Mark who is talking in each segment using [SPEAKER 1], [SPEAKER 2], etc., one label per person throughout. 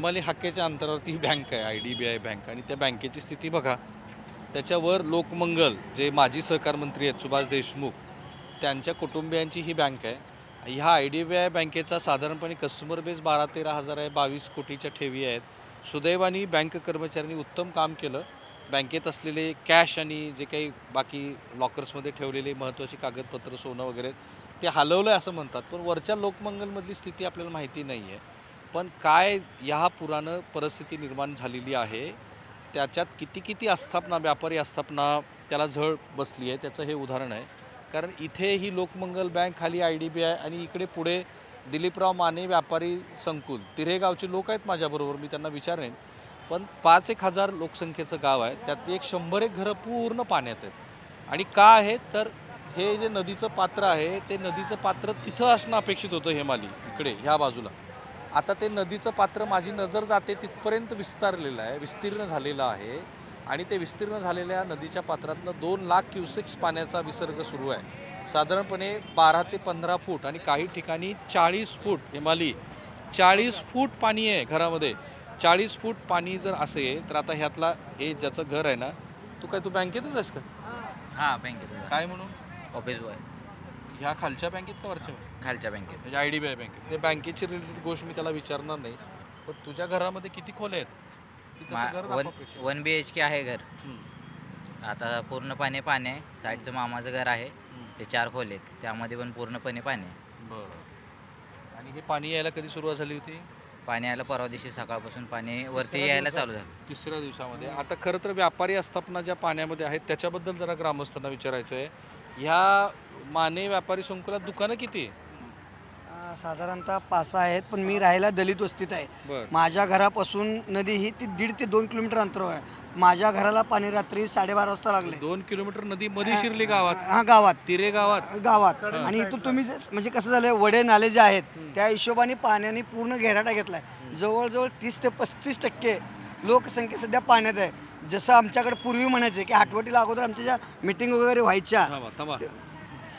[SPEAKER 1] हिमालय हक्केच्या अंतरावरती ही बँक आहे I D B I bank. आणि त्या बँकेची स्थिती बघा. त्याच्यावर लोकमंगल जे माजी सहकार मंत्री आहेत सुभाष देशमुख त्यांच्या कुटुंबियांची ही बँक आहे. ह्या आय डी बी आय बँकेचा साधारणपणे कस्टमर बेस बारा तेरा हजार आहे बावीस कोटीच्या ठेवी आहेत. सुदैवानी बँक कर्मचाऱ्यांनी उत्तम काम केलं. बँकेत असलेले कॅश आणि जे काही बाकी लॉकर्समध्ये ठेवलेले महत्त्वाची कागदपत्र सोनं वगैरे ते हलवलं आहे असं म्हणतात. पण वरच्या लोकमंगलमधली स्थिती आपल्याला माहिती नाही आहे पण काय ह्या पुरानं परिस्थिती निर्माण झालेली आहे? त्याच्यात किती किती आस्थापना व्यापारी आस्थापना त्याला झळ बसली आहे? त्याचं हे उदाहरण आहे. कारण इथे ही लोकमंगल बँक खाली आय डी बी आय आणि इकडे पुढे दिलीपराव माने व्यापारी संकुल तिरेगावचे लोक आहेत माझ्याबरोबर मी त्यांना विचारेन. पण पाच एक हजार लोकसंख्येचं गाव आहे. त्यातली एक शंभर एक घरं पूर्ण पाण्यात आहेत. आणि का आहे तर हे जे नदीचं पात्र आहे ते नदीचं पात्र तिथं असणं अपेक्षित होतं हेमाली इकडे ह्या बाजूला. आता ते नदीचं पात्र माझी नजर जाते तिथपर्यंत विस्तारलेलं आहे विस्तीर्ण झालेलं आहे. आणि ते विस्तीर्ण झालेल्या नदीच्या पात्रातनं दोन लाख क्युसेक्स पाण्याचा विसर्ग सुरू आहे. साधारणपणे बारा ते पंधरा फूट आणि काही ठिकाणी चाळीस फूट हिमाली चाळीस फूट पाणी आहे घरामध्ये. चाळीस फूट पाणी जर असेल तर आता ह्यातला हे ज्याचं घर आहे ना तू काय तू बँकेतच आहेस का?
[SPEAKER 2] हां बँकेत
[SPEAKER 1] काय म्हणून?
[SPEAKER 2] ऑफिस बॉय
[SPEAKER 1] ह्या खालच्या बँकेत का वरच्या?
[SPEAKER 2] खालच्या बँकेत
[SPEAKER 1] म्हणजे आय डी बी आय बँकेत ते बँकेची रिलेटेड गोष्ट मी त्याला विचारणार नाही. पण तुझ्या घरामध्ये किती खोले आहेत? की त्याचं घर
[SPEAKER 2] वन
[SPEAKER 1] दाखवा.
[SPEAKER 2] वन बी एच के आहे घर.
[SPEAKER 1] हम्म,
[SPEAKER 2] आता पूर्णपणे पाणी आहे. साईडचं मामाचं घर आहे.
[SPEAKER 1] हम्म.
[SPEAKER 2] ते चार खोले आहेत. त्यामध्ये पण पूर्णपणे पाणी आहे.
[SPEAKER 1] बरं. आणि हे पाणी यायला कधी सुरुवात झाली होती?
[SPEAKER 2] पाणी यायला परवा दिवशी सकाळपासून पाणी वरती
[SPEAKER 1] तिसऱ्या
[SPEAKER 2] यायला
[SPEAKER 1] दिवसात?
[SPEAKER 2] चालू झालं.
[SPEAKER 1] तिसऱ्या दिवसामध्ये. आता खरं तर व्यापारी आस्थापना ज्या पाण्यामध्ये आहेत त्याच्याबद्दल जरा ग्रामस्थांना विचारायचं आहे ह्या माने व्यापारी संकुलात दुकानं किती आहे?
[SPEAKER 3] अं, साधारणतः पाच सहा आहेत पण मी राहायला दलित वस्तीत आहे.
[SPEAKER 1] बरं.
[SPEAKER 3] माझ्या घरापासून नदी ही ती दीड ते दोन किलोमीटर अंतरावर आहे. माझ्या घराला पाणी रात्री साडेबारा वाजता लागले.
[SPEAKER 1] दोन किलोमीटर नदी मध्ये शिरली गावात?
[SPEAKER 3] हा गावात.
[SPEAKER 1] तिरे गावात?
[SPEAKER 3] गावात. आणि इथून तुम्ही जे- म्हणजे कसं झालंय वडे नाले जे आहेत त्या हिशोबाने पाण्याने पूर्ण घेराटा घेतलाय. जवळजवळ तीस ते पस्तीस टक्के लोकसंख्या सध्या पाण्यात आहे. जसं आमच्याकडे पूर्वी म्हणायचे की आठवटीला अगोदर आमच्या ज्या मिटिंग वगैरे व्हायच्या
[SPEAKER 1] थांबा थांबा.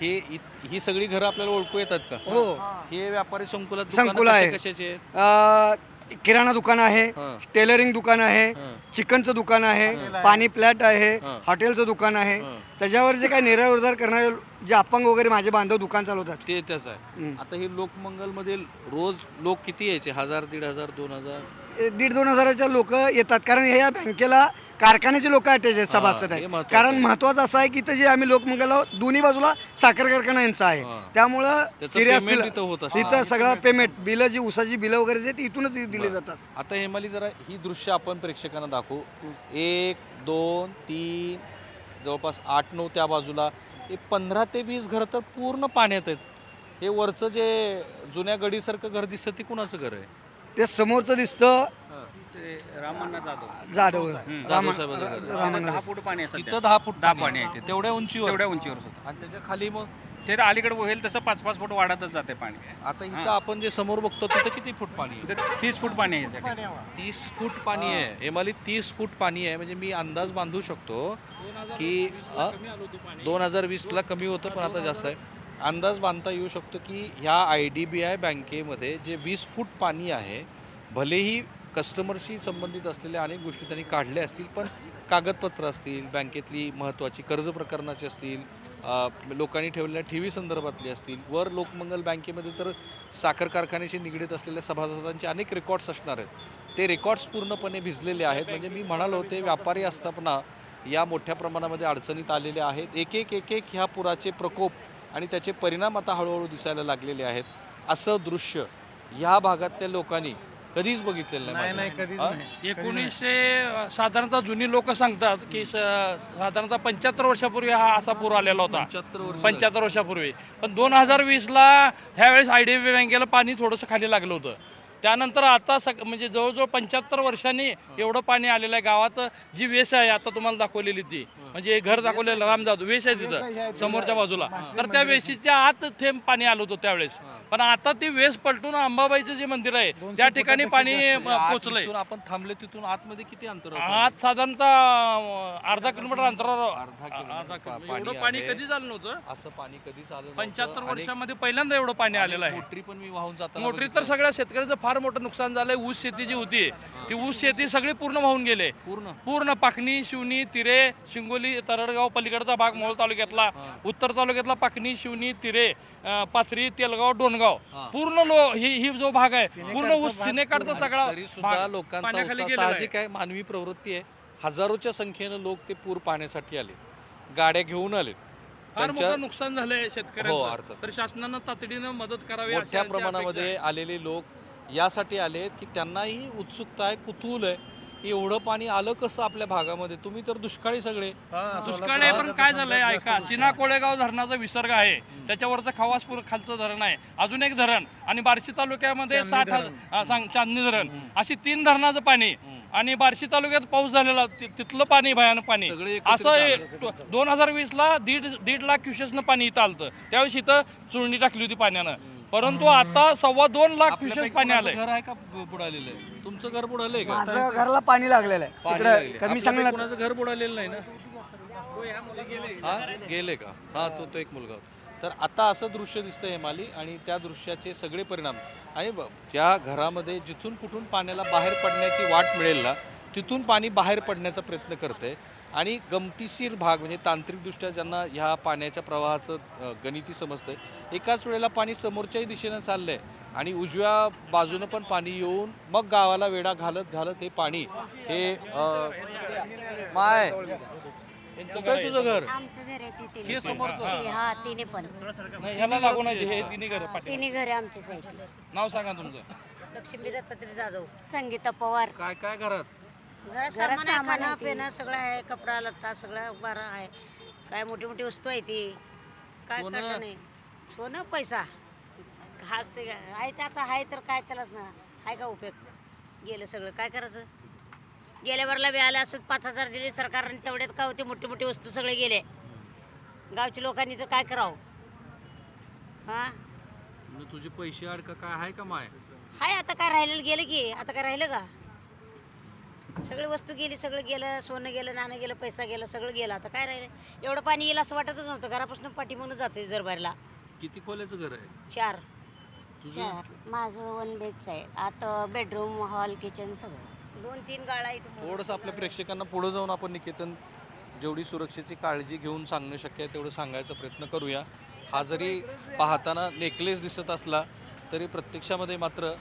[SPEAKER 1] हे इत- ही सगळी घरं आपल्याला ओळखू येतात का
[SPEAKER 3] हो
[SPEAKER 1] हे व्यापारी संकुलात
[SPEAKER 3] संकुल
[SPEAKER 1] दुकानं
[SPEAKER 3] आहे.
[SPEAKER 1] कशा- कशाचे आहेत
[SPEAKER 3] अं, किराणा दुकान आहे
[SPEAKER 1] हां.
[SPEAKER 3] टेलरिंग दुकान आहे
[SPEAKER 1] हां.
[SPEAKER 3] चिकनचं दुकान आहे पाणी प्लॅट आहे
[SPEAKER 1] हां.
[SPEAKER 3] हॉटेलचं दुकान आहे
[SPEAKER 1] हां.
[SPEAKER 3] त्याच्यावर जे काही निराउद्धार करणारे जे अपंग वगैरे माझे बांधव दुकान चालवतात
[SPEAKER 1] ते त्याच आहे
[SPEAKER 3] हम्म.
[SPEAKER 1] आता हे लोकमंगलमध्ये रोज लोक किती यायचे हजार दीड हजार दोन हजार
[SPEAKER 3] दीड दोन हजाराच्या लोक येतात. कारण हे या बँकेला कारखान्याचे लोक अटॅच आहेत सभासद
[SPEAKER 1] हे
[SPEAKER 3] आहेत
[SPEAKER 1] महत्त्वाचं
[SPEAKER 3] कारण
[SPEAKER 1] आहे.
[SPEAKER 3] महत्वाचं असं आहे की इथं जे आम्ही लोकमंगल आहोत दोन्ही बाजूला साखर कारखाना यांचा आहे.
[SPEAKER 1] हां.
[SPEAKER 3] त्यामुळं
[SPEAKER 1] त्याचं
[SPEAKER 3] तिरे
[SPEAKER 1] payment
[SPEAKER 3] असतील
[SPEAKER 1] इथं होत असतं.
[SPEAKER 3] तिथं सगळं पेमेंट बिलं जी उसाची बिलं वगैरे जे इथूनच दिली जातात.
[SPEAKER 1] आता हेमाली जरा ही दृश्य आपण प्रेक्षकांना दाखवू. एक दोन तीन जवळपास आठ नऊ त्या बाजूला. एक पंधरा ते वीस घर तर पूर्ण पाण्यात आहेत. हे वरचं जे जुन्या गडीसारखं घर दिसतं ते कुणाचं घर आहे?
[SPEAKER 3] ते समोरचं दिसतं.
[SPEAKER 4] रामण्णा जाधव.
[SPEAKER 3] जाधव
[SPEAKER 1] जाधव
[SPEAKER 3] रामा-
[SPEAKER 1] साहेबाचं घर.
[SPEAKER 3] रा- रामानंद.
[SPEAKER 4] दहा फूट पाणी
[SPEAKER 1] तिथं दहा फूट
[SPEAKER 4] दहा
[SPEAKER 1] पाणी
[SPEAKER 4] आहे.
[SPEAKER 1] तेवढ्या उंचीवर.
[SPEAKER 4] तेवढ्या उंचीवर सुद्धा
[SPEAKER 1] आणि त्याच्याखाली मग
[SPEAKER 4] ते तर अलीकडे होईल तसं पाच पाच फूट वाढतच जाते पाणी.
[SPEAKER 1] आता इथं आपण जे समोर बघतो तिथं किती फूट पाणी आहे?
[SPEAKER 4] तिथे तीस फूट पाणी आहे त्या ठिकाणी.
[SPEAKER 1] तीस फूट पाणी आहे. हेमाली तीस फूट पाणी आहे. म्हणजे मी अंदाज बांधू शकतो की दोन हजार वीसला कमी होतं पण आता जास्त आहे. अंदाज बांधता येऊ शकतो की ह्या आय डी बी आय बँकेमध्ये जे वीस फूट पाणी आहे भलेही कस्टमरशी संबंधित असलेल्या अनेक गोष्टी त्यांनी काढल्या असतील पण कागदपत्र असतील बँकेतली महत्त्वाची कर्ज प्रकरणाची असतील लोकांनी ठेवलेल्या ठेवी संदर्भातली असतील वर लोकमंगल बँकेमध्ये तर साखर कारखान्याशी निगडीत असलेल्या सभासदांचे अनेक रेकॉर्ड्स असणार आहेत. ते रेकॉर्ड्स पूर्णपणे भिजलेले आहेत. म्हणजे मी म्हणालो होते व्यापारी आस्थापना या मोठ्या प्रमाणामध्ये अडचणीत आलेल्या आहेत. एक एक एक एक ह्या पुराचे प्रकोप आणि त्याचे परिणाम आता हळूहळू दिसायला लागलेले आहेत. असं दृश्य ह्या भागातल्या लोकांनी कधीच बघितलेलं नाही?
[SPEAKER 5] एकोणीसशे साधारणतः जुनी लोक सांगतात की स- साधारणतः पंच्याहत्तर वर्षापूर्वी हा असा पूर आलेला होता.
[SPEAKER 1] 75 वर्ष
[SPEAKER 5] पंच्याहत्तर वर्षापूर्वी. पण दोन हजार वीसला ह्यावेळेस आय डी बँकेला पाणी थोडंसं खाली लागलं होतं. त्यानंतर आता सग म्हणजे जवळजवळ पंच्याहत्तर वर्षांनी एवढं पाणी आलेलं आहे. गावात जी वेस आहे आता तुम्हाला दाखवलेली ती. म्हणजे हे घर दाखवलेलं राम जाधव वेश आहे तिथं समोरच्या बाजूला. तर त्या वेशीच्या आत थेंब पाणी आलं होतं त्यावेळेस. पण आता ती वेस पलटून अंबाबाईचं जे मंदिर आहे त्या ठिकाणी पाणी
[SPEAKER 1] जिथून आपण थांबले तिथून आतमध्ये किती अंतर?
[SPEAKER 5] आज साधारणतः अर्धा किलोमीटर अंतरावर एवढं पाणी
[SPEAKER 1] आहे.
[SPEAKER 5] कधी झालं नव्हतं?
[SPEAKER 1] असं पाणी कधी चालू
[SPEAKER 5] पंच्याहत्तर वर्षामध्ये पहिल्यांदा एवढं पाणी आलेलं आहे.
[SPEAKER 1] मोटरी पण मी वाहून जाताना
[SPEAKER 5] मोटरी तर. सगळ्या शेतकऱ्याचं फार मोठं नुकसान झालंय. ऊस शेती जी होती ती ऊस शेती सगळी पूर्ण वाहून गेले.
[SPEAKER 1] पूर्ण?
[SPEAKER 5] पूर्ण पाकणी शिवणी तिरे शिंगोली तरडगाव पलीकडचा भाग मोहोळ तालुक्यातला उत्तर तालुक्यातला पाकणी शिवणी तिरे पाथरी तेलगाव डोणगाव पूर्ण लो ही ही जो भाग आहे पूर्ण ऊस सिनेकाडचा सगळा
[SPEAKER 1] सुद्धा लोकांचा उत्साह. साहजिक आहे मानवी प्रवृत्ती आहे. हजारोच्या संख्येनं लोक ते पूर पाहण्यासाठी आले. गाड्या घेऊन आले.
[SPEAKER 5] फार
[SPEAKER 1] त्यांच्या
[SPEAKER 5] मोठं नुकसान झालंय
[SPEAKER 1] हो,
[SPEAKER 5] शेतकऱ्यांचं
[SPEAKER 1] अर्थात.
[SPEAKER 5] तर शासनानं तातडीनं मदत करावी
[SPEAKER 1] मोठ्या प्रमाणामध्ये आलेले लोक यासाठी आले आहेत की त्यांनाही उत्सुकता आहे कुतूहल आहे. की एवढं पाणी आलं कसं आपल्या भागामध्ये? तुम्ही तर दुष्काळी सगळे.
[SPEAKER 5] दुष्काळ आहे पण काय झालंय? ऐका सिना कोळेगाव धरणाचा विसर्ग आहे. त्याच्यावरचं खवासपूर खालचं धरण आहे. अजून एक धरण आणि बार्शी तालुक्यामध्ये साठ हजार- हा, सांग चांदणी धरण. अशी तीन धरणाचं पाणी. आणि बार्शी तालुक्यात पाऊस झालेला ति- तिथलं पाणी भयानक पाणी. असं दोन हजार वीस ला दीड दीड लाख क्युसेसनं पाणी इथं आलं त्यावेळेस इथं चुरणी टाकली होती पाण्यानं. परंतु आता सव्वा दोन लाख
[SPEAKER 1] आपल्यापैकी
[SPEAKER 5] पाणी आलंय.
[SPEAKER 1] घर आहे का बुडालेलं आहे? तुमचं घर बुडालंय का?
[SPEAKER 3] माझं घराला पाणी लागलेलं आहे.
[SPEAKER 1] पाणी
[SPEAKER 3] तिकडे
[SPEAKER 1] लागले.
[SPEAKER 3] कमी
[SPEAKER 1] आपल्यापैकी
[SPEAKER 3] सांगलं
[SPEAKER 1] कोणाचं घर बुडालेलं नाही ना? हा? गेले का? हा तो तो एक मुलगा होता. तर आता असं दृश्य दिसतंय हेमाली आणि त्या दृश्याचे सगळे परिणाम. आणि ब- त्या घरामध्ये जिथून कुठून पाण्याला बाहेर पडण्याची वाट मिळेल ना तिथून पाणी बाहेर पडण्याचा प्रयत्न करते आणि गमतीशीर भाग म्हणजे तांत्रिकदृष्ट्या ज्यांना ह्या पाण्याच्या प्रवाहाचं गणिती समजतंय एकाच वेळेला पाणी समोरच्याही दिशेनं चाललंय आणि उजव्या बाजूनं पण पाणी येऊन मग गावाला वेढा घालत घालत हे पाणी हे माय कुठं आहे तुझं घर?
[SPEAKER 6] आमचं घर आहे ते
[SPEAKER 1] हे
[SPEAKER 6] तिने
[SPEAKER 1] समोरचं.
[SPEAKER 6] ते हा तिने पण.
[SPEAKER 5] नाही, ह्याला लागून आहे हे तिन्ही घर
[SPEAKER 6] तिने घरे आमचीच आहेत
[SPEAKER 5] नाव सांगा तुमचं.
[SPEAKER 7] लक्ष्मी दत्तात्रय जाधव.
[SPEAKER 6] संगीता पवार.
[SPEAKER 1] काय काय घरात?
[SPEAKER 7] घरात सामान आहे
[SPEAKER 6] सामान
[SPEAKER 7] खाणं
[SPEAKER 6] आहे ते.
[SPEAKER 7] पिणं सगळं आहे कपडा लत्ता सगळं बरं आहे. काय मोठी मोठी वस्तू आहे ती. काय
[SPEAKER 1] सोनं?
[SPEAKER 7] करता नाही. सोनं पैसा. हाच ते आहे ते आता आहे तर काय त्यालाच ना. आहे का उपयोग? गेलं सगळं. काय करायचं? गेल्या वरला बी आलं असं पाच हजार दिले सरकारने तेवढ्यात काय होते? मोठे मोठे वस्तू सगळे गेले. गावच्या लोकांनी तर काय करावं? हां?
[SPEAKER 1] मग तुझे पैसे अडका काय? आहे का माय?
[SPEAKER 7] हाय आता काय राहिलेलं? गेलं की. आता काय राहिलं का? सगळी वस्तू गेली सगळं गेलं सोनं गेलं नाणं गेलं पैसा गेला सगळं गेलं. आता काय राहिलं एवढं पाणी येईल असं वाटतच नव्हतं. घरापासून पाठीमागून जाते जरबारीला
[SPEAKER 1] किती खोल्याचं घर आहे?
[SPEAKER 7] चार.
[SPEAKER 6] चार. माझं वन बेडच आहे. आता बेडरूम हॉल किचन सगळं.
[SPEAKER 7] दोन तीन गाळा इथं
[SPEAKER 1] थोडंसं आपल्या प्रेक्षकांना पुढे जाऊन आपण निकेतन जेवढी सुरक्षेची काळजी घेऊन सांगणं शक्य आहे तेवढं सांगायचा प्रयत्न करूया. हा जरी पाहताना नेकलेस दिसत असला तरी प्रत्यक्षामध्ये मात्र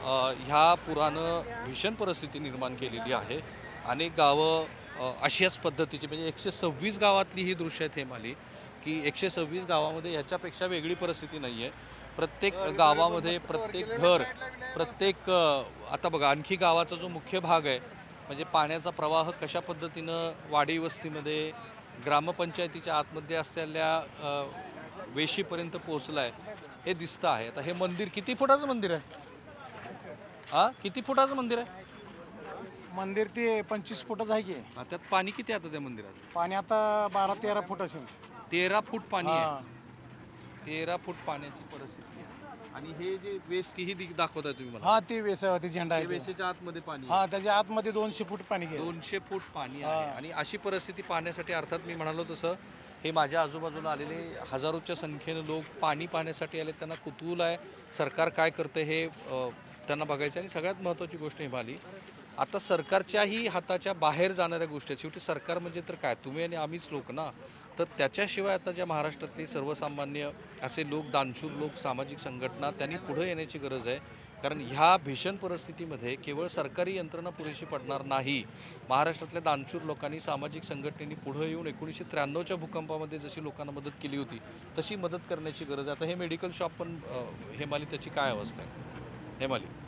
[SPEAKER 1] ह्या पुरानं भीषण परिस्थिती निर्माण केलेली आहे. अनेक गावं अशाच पद्धतीची म्हणजे एकशे सव्वीस गावातली ही दृश्य आहेत हेमाली की एकशे सव्वीस गावामध्ये ह्याच्यापेक्षा वेगळी परिस्थिती नाही आहे प्रत्येक गावामध्ये प्रत्येक घर प्रत्येक आता बघा आणखी गावाचा जो मुख्य भाग आहे म्हणजे पाण्याचा प्रवाह कशा पद्धतीनं वाडी वस्तीमध्ये ग्रामपंचायतीच्या आतमध्ये असलेल्या वेशीपर्यंत पोहोचला आहे हे दिसतं आहे. आता हे मंदिर किती फुटाचं मंदिर आहे? हा? किती फुटाचं मंदिर आहे?
[SPEAKER 8] मंदिर ते पंचवीस फुटाचं आहे की.
[SPEAKER 1] हा, त्यात पाणी किती आहे आता त्या मंदिरात?
[SPEAKER 8] पाणी आता बारा तेरा फूट असेल.
[SPEAKER 1] तेरा फूट पाणी आहे.
[SPEAKER 8] हा.
[SPEAKER 1] तेरा फूट पाण्याची परिस्थिती आहे. आणि हे जे वेस्ट ही दिग दाखवताय तुम्ही मला?
[SPEAKER 8] हा ते वेसावरती झेंडा
[SPEAKER 1] हे
[SPEAKER 8] आहे ते.
[SPEAKER 1] वेशीच्या आतमध्ये पाणी आहे.
[SPEAKER 8] हा त्याच्या आतमध्ये दोनशे फूट पाणी गेलं.
[SPEAKER 1] दोनशे फूट पाणी आहे. आणि अशी परिस्थिती पाहण्यासाठी अर्थात मी म्हणालो तसं हे माझ्या आजूबाजूला आलेले हजारोच्या संख्येनं लोक पाणी पाहण्यासाठी आले त्यांना कुतूहल आहे. सरकार काय करतं हे अ, त्यांना बघायचं आणि सगळ्यात महत्त्वाची गोष्ट हिमाली आता सरकारच्याही हाताच्या बाहेर जाणाऱ्या गोष्टी आहेत. शेवटी सरकार म्हणजे तर काय? तुम्ही आणि आम्हीच लोक ना? तर त्याच्याशिवाय आता ज्या महाराष्ट्रातले सर्वसामान्य असे लोक दानशूर लोक सामाजिक संघटना त्यांनी पुढे येण्याची गरज आहे. कारण ह्या भीषण परिस्थितीमध्ये केवळ सरकारी यंत्रणा पुरेशी पडणार नाही. महाराष्ट्रातल्या दानशूर लोकांनी सामाजिक संघटनेनी पुढे येऊन एकोणीसशे त्र्याण्णवच्या भूकंपामध्ये जशी लोकांना मदत केली होती तशी मदत करण्याची गरज आहे. आता हे मेडिकल शॉप पण हे हेमाली त्याची काय अवस्था आहे? हेमाली